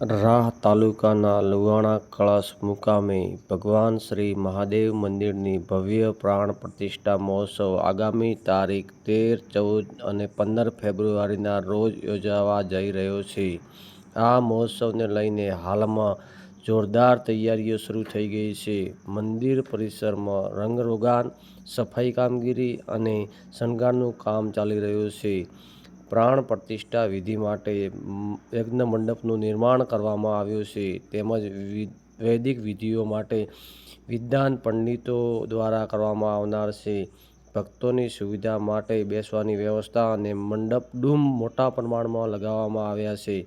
રાહ તાલુકાના લુવાણા કળશ મુકામે ભગવાન શ્રી મહાદેવ મંદિરની ભવ્ય પ્રાણ પ્રતિષ્ઠા મહોત્સવ આગામી તારીખ તેર, ચૌદ અને પંદર ફેબ્રુઆરીના રોજ યોજાવા જઈ રહ્યો છે. આ મહોત્સવને લઈને હાલમાં જોરદાર તૈયારીઓ શરૂ થઈ ગઈ છે. મંદિર પરિસરમાં રંગરોગાન, સફાઈ કામગીરી અને શણગારનું કામ ચાલી રહ્યું છે. પ્રાણ પ્રતિષ્ઠા વિધિ માટે યજ્ઞ મંડપનું નિર્માણ કરવામાં આવ્યું છે. તેમજ વૈદિક વિધિઓ માટે વિદ્વાન પંડિતો દ્વારા કરવામાં આવનાર છે. ભક્તોની સુવિધા માટે બેસવાની વ્યવસ્થા અને મંડપ ડૂમ મોટા પ્રમાણમાં લગાવવામાં આવ્યા છે.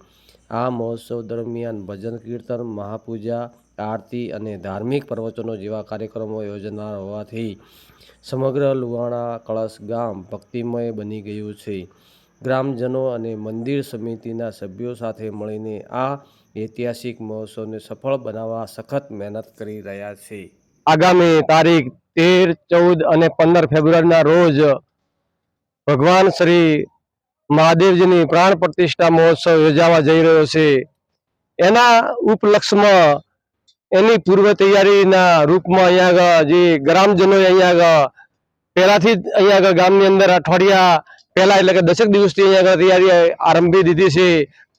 આ મહોત્સવ દરમિયાન ભજન કીર્તન, મહાપૂજા, આરતી અને ધાર્મિક પ્રવચનો જેવા કાર્યક્રમો યોજાનાર હોવાથી સમગ્ર લુવાણા કળશ ગામ ભક્તિમય બની ગયું છે. ગ્રામજનો અને મંદિર સમિતિના સભ્યો સાથે મળીને આ ઐતિહાસિક મહોત્સવને સફળ બનાવવા સખત મહેનત કરી રહ્યા છે. આગામી તારીખ તેર, ચૌદ અને પંદર ફેબ્રુઆરીના રોજ ભગવાન શ્રી મહાદેવજીની પ્રાણ પ્રતિષ્ઠા મહોત્સવ યોજાવા જઈ રહ્યો છે. એના ઉપલક્ષમાં એની પૂર્વ તૈયારીના રૂપમાં અહીંયા જે ગ્રામજનો અહીંયા આગળ પહેલાથી જ અહીંયા ગામની અંદર અઠવાડિયા પહેલા એટલે કે દસેક દિવસથી અહીંયા આગળ તૈયારી આરંભી દીધી છે.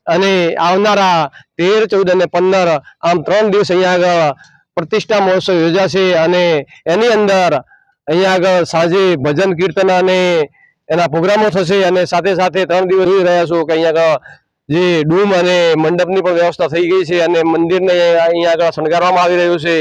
અને આવનારા તેર, ચૌદ અને પંદર આમ ત્રણ દિવસ અહીંયા આગળ પ્રતિષ્ઠા મહોત્સવ યોજાશે અને એની અંદર અહીંયા આગળ સાંજે ભજન, કીર્તન અને એના પ્રોગ્રામો થશે અને સાથે સાથે ત્રણ દિવસ જોઈ રહ્યા છો કે અહીંયા આગળ જે ડૂમ અને મંડપની પણ વ્યવસ્થા થઈ ગઈ છે અને મંદિરને અહીંયા આગળ શણગારવામાં આવી રહ્યું છે.